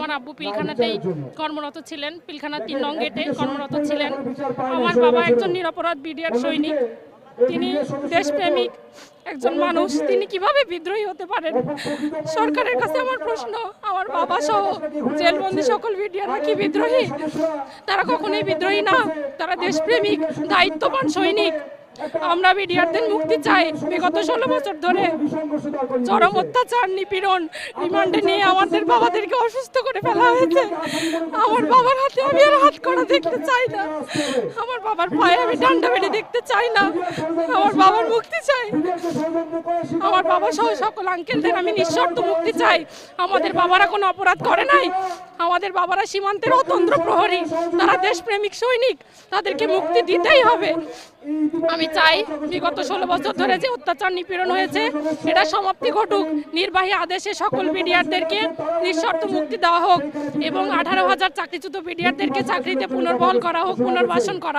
আমার আব্বু পিলখানাতেই কর্মরত ছিলেন পিলখানা তিন নং গেটে কর্মরত ছিলেন। আমার বাবা একজন নিরপরাধ বিডিআর সৈনিক। তিনি দেশপ্রেমিক একজন মানুষ। তিনি কীভাবে বিদ্রোহী হতে পারেন? সরকারের কাছে আমার প্রশ্ন আমার বাবা সহ জেলবন্দি সকল বিডিআররা কি বিদ্রোহী তারা কখনোই বিদ্রোহী না। তারা দেশপ্রেমিক দায়িত্ববান সৈনিক। আমরা বিডিআরদের মুক্তি চাই। বিগত ষোলো বছর ধরে চরম অত্যাচার, নিপীড়ন, রিমান্ডে নিয়ে আমাদের বাবাদেরকে অসুস্থ করে ফেলা হয়েছে। আমার বাবার হাতে আমি আর হাত করা দেখতে চাই না। আমার বাবার পায়ে আমি ডান্ডা বেড়ে দেখতে চাই না। আমার বাবার মুক্তি চাই। আমার বাবা সহ সকল আঙ্কেলদের আমি নিঃশর্ত মুক্তি চাই। আমাদের বাবারা কোনো অপরাধ করে নাই। আমাদের বাবারা সীমান্তের অতন্ত্র প্রহরী। তারা দেশপ্রেমিক সৈনিক। তাদেরকে মুক্তি দিতেই হবে। আমি চাই বিগত ষোলো বছর ধরে যে অত্যাচার নিপীড়ন হয়েছে, এটা সমাপ্তি ঘটুক। নির্বাহী আদেশে সকল বিডিআরদেরকে নিঃশর্ত মুক্তি দেওয়া হোক এবং আঠারো হাজার চাকরিচ্যুত বিডিআরদেরকে চাকরিতে পুনর্বহন করা হোক, পুনর্বাসন করা হোক।